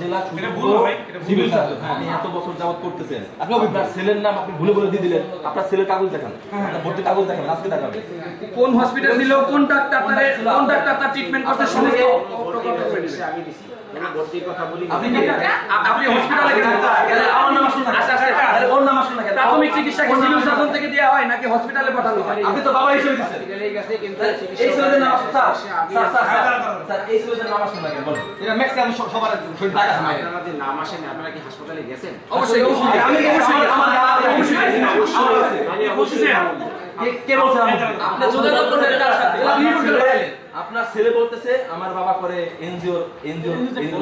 জেলা এটা সুযোগ্য ভুল ভাই, এটা ভুল সিভিল। সার্জন আপনি এত বছর যাবত করতেছেন। আপনি আপনার ছেলের নাম আপনি ভুলে ভুলে দিয়ে দিলেন। আপনার ছেলের কাগজ দেখান। আপনার ভর্তি কাগজ দেখান আজকে দেখাবে কোন হসপিটাল ছিল কোন ডাক্তার তারে কোন ডাক্তার তার ট্রিটমেন্ট করতে সমস্ত আমি দিছি। আমি ভর্তির কথা বলি আপনি আপনি হসপিটালে গেছেন আমার নাম আসুন আচ্ছা, আচ্ছা, আচ্ছা। ওর নাম আসুন না প্রাথমিক চিকিৎসা কি সিভিল সার্জন থেকে দেওয়া হয় নাকি হসপিটালে পাঠানো হয়? আপনি তো বাবা হিসেবে দিচ্ছেন। হসপিটালে গেছে কিন্তু এই ছেলেদের নাম আসুন স্যার স্যার স্যার হ্যাঁ, স্যার, দাঁড়ান, দাঁড়ান। স্যার এই ছেলেদের নাম আসুন না বলুন। এটা ম্যাক্সিমাম সবার শরীর টাকা আছে মায়ের। আপনারা কি হাসপাতালে গেছেন? অবশ্যই অবশ্যই। আমি অবশ্যই আমার আমার অবশ্যই আমার আছে। আমি অবশ্যই কে- বলছেন? আপনি যোগাযোগ করবেন তার সাথে। আপনার ছেলে বলতেছে আমার বাবা করে এনজিও এনজিও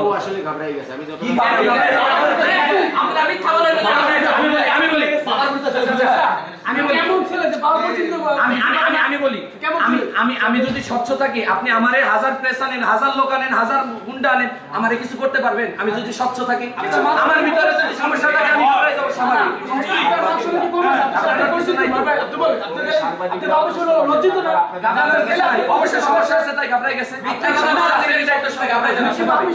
ও আসলে ঘাবড়াই গেছে আমি যত কি বাবা? আমরা মিথ্যা বলে আমি বলি আমি ছেলে। আমি আমি আমি আমি আমি বলি আমি আমি আমি যদি স্বচ্ছ থাকি আপনি আমারে হাজার প্রেস আনেন হাজার লোক আনেন হাজার গুন্ডা আনেন আমারে কিছু করতে পারবেন আমি যদি স্বচ্ছ থাকি আমার ভিতরে যদি সমস্যা থাকে আমি ঘাবড়ে যাব স্বাভাবিক ঘাবড়ানোর কিছু নাই। অবশ্যই সমস্যা আছে তাই ঘাবড়াই গেছে মিথ্যা কথা বলা আছে, এটা একটা সময় ঘাবড়াই যাবে স্বাভাবিক।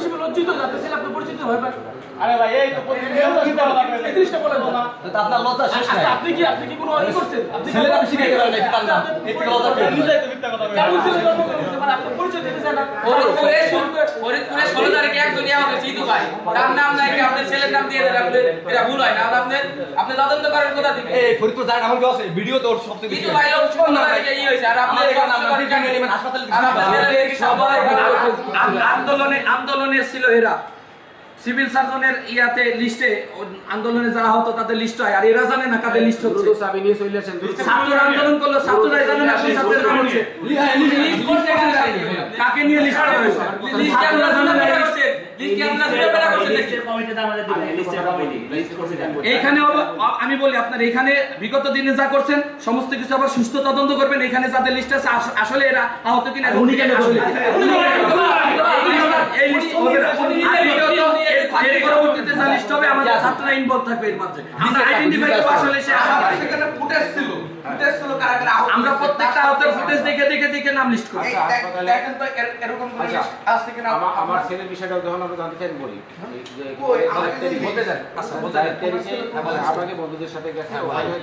আরে ভাই এই তো প্রতিদিন তো চিন্তা করলাম তো আপনার লজ্জা শেষ নাই আপনি কি আপনি কি কোনো অন্যায় করছেন। আপনি কি- ছেলের আমি না কি তার নাম এর থেকে লজ্জা পেয়ে নিজেই তো মিথ্যা কথা বলে। কেমন ছেলে জন্ম করেছে? আপনি পরিচয় দিতে চান না? ফরিদপুরে ফরিদপুরে ষোলো তারিখে একজন জিতু ভাই। তার নাম নাই কি? আপনার ছেলের নাম দিয়ে দেন আপনি এটা ভুল হয় না। আপনি আপনি তদন্ত করেন কোথা থেকে? এই ফরিদপুর জানেন আমার কি আছে? ভিডিও তো ওর সবচেয়ে জিতু ভাই লোক ষোলো তারিখে ই হয়েছে। আর আপনি নাম না বিপিন হাসপাতালে আর আপনার ছেলের সবাই আন্দোলনে আন্দোলনে ছিল এরা। সিভিল সার্জনের ইয়াতে লিস্টে আন্দোলনে যারা হতো তাদের লিস্ট হয়। আর এরা জানে না কাদের লিস্ট হচ্ছে। দ্রুত চাবি নিয়ে চলে আসেন। দ্রুত ছাত্ররা আন্দোলন করল ছাত্ররা জানে না কোন ছাত্রের নাম হচ্ছে। কাকে নিয়ে লিস্ট করা হয়েছে? লিস্ট কি জানা লিস্ট কি আপনারা আ- আমি বলি আপনার এখানে বিগত দিনে যা করছেন সমস্ত কিছু আবার সুস্থ তদন্ত করবেন। এখানে যাদের লিস্ট আছে আসলে এরা আহত কিনা উনি কেন এই লিস্ট পরবর্তীতে যা লিস্ট হবে আমাদের ছাত্ররা ইনভলভ থাকবে এর মাঝে। আমরা আইডেন্টিফাই করব আসলে সে আহত সেখানে ফুটেজ ছিল। কারা কারা আমরা প্রত্যেকটা আহতের ফুটেজ দেখে দেখে দেখে নাম লিস্ট করব হাসপাতালে দেখেন তো এরকম করে আচ্ছা, আছে কিনা? আমার ছেলের বিষয়টা যখন আমরা জানতে চাই বলি। আমাকে। আচ্ছা। তারিখে আমাকে বন্ধুদের সাথে গেছে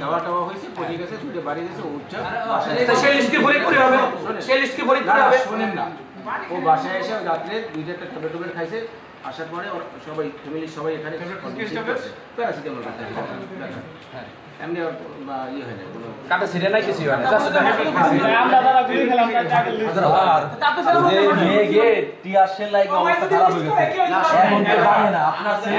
দাওয়া টাওয়া হয়েছে পড়ে গেছে ছুটে বাড়ি গেছে উঠছে। সেই লিস্ট কি ফরিদপুরে হবে। সেই লিস্ট কি না, ফরিদপুরে হবে। শোনেন না। ও বাসায় এসে রাত্রে দুই চারটা টবে টবে খাইছে আসার পরে সবাই ফ্যামিলির সবাই এখানে প্যারাসিটামল খাচ্ছে এমনি বা ইয়ে হয় না কাটা সিরিয়াল নাই কিছু হয় না আমরা যারা গুলি খেলাম তার আগে আর যে মেয়ে গে টিয়ার সেল লাইক অবস্থা খারাপ হয়ে গেছে। এখন তো জানে না আপনার ছেলে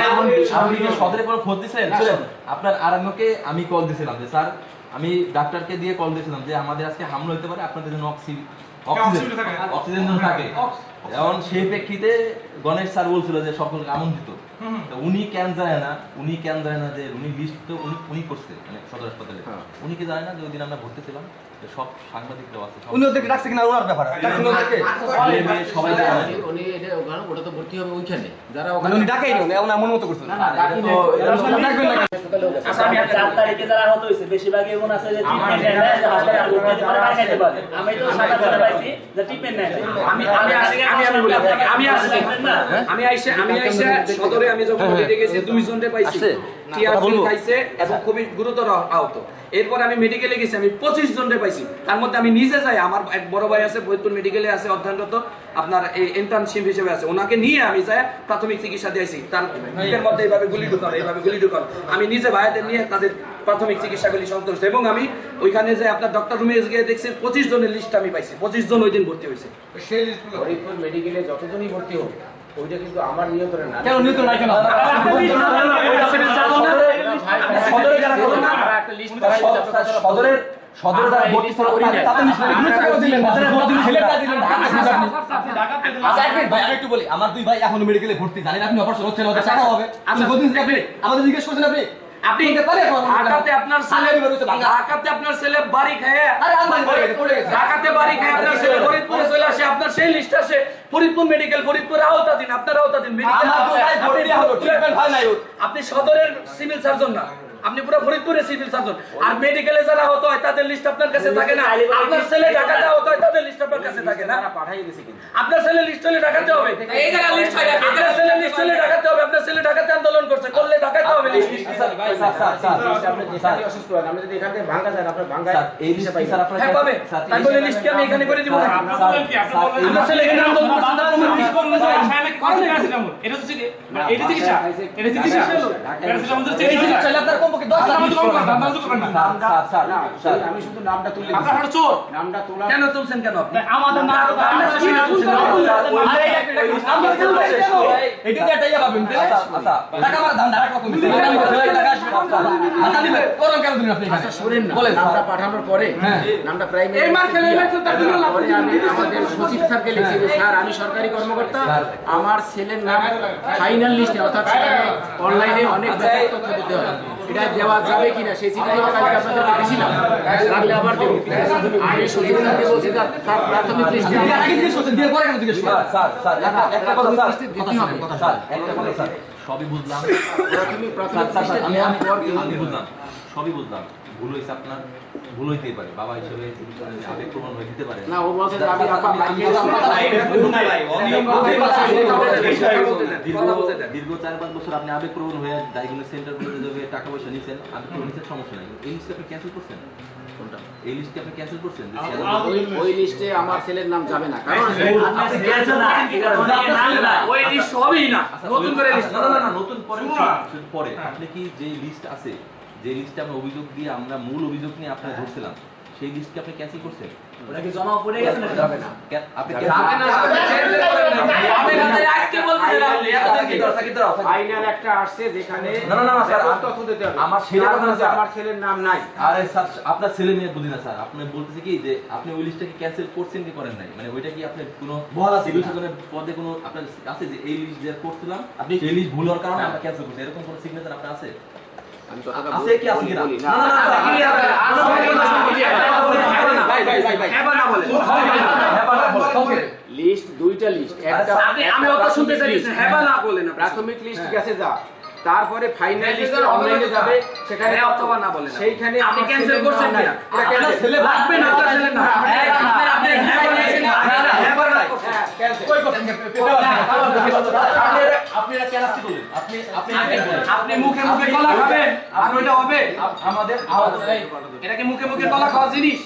আপনি কি সদরে কোনো খোঁজ দিয়েছেন শুনেন আপনার আরএমওকে আমি কল দিয়েছিলাম যে স্যার আমি ডাক্তারকে দিয়ে কল দিয়েছিলাম যে আমাদের আজকে হামলা হতে পারে আপনাদের জন্য অক্সিজেন অক্সিজেন থাকে। অক্সিজেন যেন থাকে। এখন সেই প্রেক্ষিতে গণেশ স্যার বলছিল যে সকলকে আমন্ত্রিত। উনি কেন জানে না? উনি কেন জানে না যে উনি লিস্ট তো উনি উনি করছে মানে সদর হাসপাতালে। হ্যাঁ। উনি কি জানে না যে ওই দিন আমরা ভর্তি ছিলাম? সব সাংবাদিকরাও আছে উনি ওদেরকে ডাকছে কিনা ওনার ব্যাপার? ডাকছেন ওদেরকে? সবাই জানে উনি- এটা ওখানে ওটা তো ভর্তি হবে ওইখানে। যারা মানে ওখানে উনি ডাকাই নি ওনার মন মতো করছে। না না ডাকবেন চার তারিখে যারা আহত হয়েছে বেশিরভাগই এমন আছে যে আমি তো সাদা করে পাইছি যে ট্রিটমেন্ট নেয়। না। আমি আমি আমি আমি বলি আপনাকে আমি আসছি। আমি আইসে আমি আইসে সদরে আমি যখন গেছি দুইজন রে পাইছি। খাইছে এবং খুবই গুরুতর আহত। এরপর আমি মেডিকেলে গেছি আমি পঁচিশ জন পাইছি। তার মধ্যে আমি নিজে যাই আমার এক বড় ভাই আছে ফরিদপুর মেডিকেলে আছে অধ্যয়নরত আপনার এই ইন্টার্নশিপ হিসেবে আছে। ওনাকে নিয়ে আমি যাই প্রাথমিক চিকিৎসা দিয়েছি। তার বুকের মধ্যে এইভাবে গুলি ঢুকানো এইভাবে গুলি ঢুকানো। আমি নিজে ভাইদের নিয়ে তাদের প্রাথমিক চিকিৎসাগুলি সন্তুষ্ট এবং আমি ওইখানে যে আপনার ডক্টর রুমে গিয়ে দেখছি পঁচিশ জনের লিস্ট আমি পাইছি। পঁচিশ জন ওই দিন ভর্তি হয়েছে। ফরিদপুর মেডিকেলে যতজনই ভর্তি হোক ওইটা কিন্তু আমার নিয়ন্ত্রণে না। কেন নিত না কেন সদরে যারা করবে না, আপনারা তারা ভাই আমি একটু বলি আমার দুই ভাই এখন মেডিকেলে ভর্তি জানেন আপনি অপারেশন হচ্ছে না ওদের টাকা হবে। আপনি আপনি আমাদের জিজ্ঞেস করছেন আপনি। আপনি ঢাকাতে আপনার ছেলে। ঢাকাতে আপনার ছেলে বাড়ি খায় ঢাকাতে বাড়ি খায় আপনার ছেলে ফরিদপুরে চলে আসে আপনার সেই লিস্ট আসে ফরিদপুর মেডিকেল ফরিদপুর আওতাধীন আপনার আওতাধীন মেডিকেল আমার তো ভাই ভর্তি হলো ট্রিটমেন্ট হয় নাই ওর। আপনি সদরের সিভিল সার্জন না। আপনি পুরো ফরিদপুরের সিভিল সার্জন আর মেডিকেলে যারা হতো হয় তাদের লিস্ট আপনার কাছে থাকে না। আপনার ছেলে ঢাকাতে হতো হয় তাদের লিস্ট আপনার কাছে থাকে না। পাঠাই দিয়েছে কিন্তু। আপনার ছেলে লিস্ট হলে ঢাকাতে হবে। আপনার ছেলে লিস্ট হলে ঢাকাতে হবে আপনার আমি? মানে শুধু নামটা তুলে। নামটা তোলা। কেন তুলছেন কেন আমাদের নাম এটা দিয়ে পাবেন আচ্ছা, আচ্ছা, টাকা আমার দাম ধারা রকম দিছে। টাকা আমার ছেলে টাকা আসবে। টাকা দিবে। ওরকম কেন দিবেন আপনি আচ্ছা শোনেন না। বলেন, নামটা পাঠানোর পরে হ্যাঁ। নামটা প্রাইমারি এই মার খেলে, এই মার তার জন্য লাভ পরে হচ্ছে, আমি আমাদের সচিব স্যারকে লিখছি যে স্যার আমি সরকারি কর্মকর্তা। আমার ছেলের নাম ফাইনাল লিস্টে অর্থাৎ অনলাইনে অনেক তথ্য দিতে হয় এটা দেওয়া যাবে কিনা সেই কালকে আপনাদেরকে দিয়েছিলাম লাগলে আবার দেবো বলছি প্রাথমিক সবই বুঝলাম। প্রাথমিক প্রাথমিক আমি বুঝলাম। সবই বুঝলাম। ভুল হয়েছে আপনার ভুল হইতেই পারে বাবা হিসেবে আবেগ প্রমাণ হয়ে দিতে পারে না ও বলছে যে আমি দীর্ঘ- চার পাঁচ বছর আপনি আবেগপ্রবণ হয়ে ডায়াগনোস সেন্টারগুলোতে যাবে টাকা পয়সা নিছেন আমি তো নিছেন সমস্যা নাই এই লিস্টে আপনি ক্যান্সেল করছেন এই লিস্টে আপনি ক্যান্সেল করছেন ওই লিস্টে আমার ছেলের নাম যাবে না কারণ। ওই লিস্ট হবেই না আচ্ছা, নতুন করে লিস্ট না, না, নতুন পরে পরে আপনি কি যে লিস্ট আছে যে লিস্টে আমরা অভিযোগ দিয়ে আমরা মূল অভিযোগ নিয়ে আপনারা ধরছিলাম সেই লিস্টকে আপনি ক্যান্সেল করছেন? ওটা কি জমা পড়ে গেছে নাকি? যাবে না। আপনি যাবে না। আপনি cancel করেন না। আপনি না। তাই আজকে। ফাইনাল একটা আসছে যেখানে না, না, না, না, স্যার, ব্যাপক তথ্য দিতে হবে। আমার না, আমার ছেলের নাম নাই। আরে স্যার আপনার ছেলে মেয়ে বুঝি না স্যার। আপনি বলতেছে কি যে আপনি ওই লিস্টটাকে ক্যান্সেল করছেন কি করেন নাই? মানে ওইটা কি আপনি কোনো বল আছে? পদে কোনো আপনার আছে যে এই লিস্ট যে করছিলাম আপনি এই লিস্ট ভুল হওয়ার কারণে আমরা ক্যান্সেল করছি। এরকম কোনো সিগনেচার আপনার আছে? আমি আছে কি আছে বলি- না না না আপনি কি হবে? আর সবাই বলে হ্যাঁ না। ভাই, ভাই, ভাই, ভাই। হ্যাঁ না বলেন। হ্যাঁ না বলো, লিস্ট দুইটা লিস্ট একটা আপনি আমি অত শুনতে চাইছি হ্যাঁ না বলেন আপনি। প্রাথমিক লিস্ট গেছে যা তারপরে ফাইনাল লিস্টে অনলাইনে যাবে সেখানে হ্যাঁ অথবা না বলেন আপনি। সেইখানে আপনি ক্যান্সেল করছেন। ছেলে লাগবে না আপনার হ্যাঁ, আপনি আপনি হ্যাঁ বলেছেন না হ্যাঁ না। হ্যাঁ। আপনি বলেন মুখে মুখে কলা খাবেন। আর ওইটা হবে। আমাদের এটা কি মুখে মুখে কলা খাওয়ার জিনিস।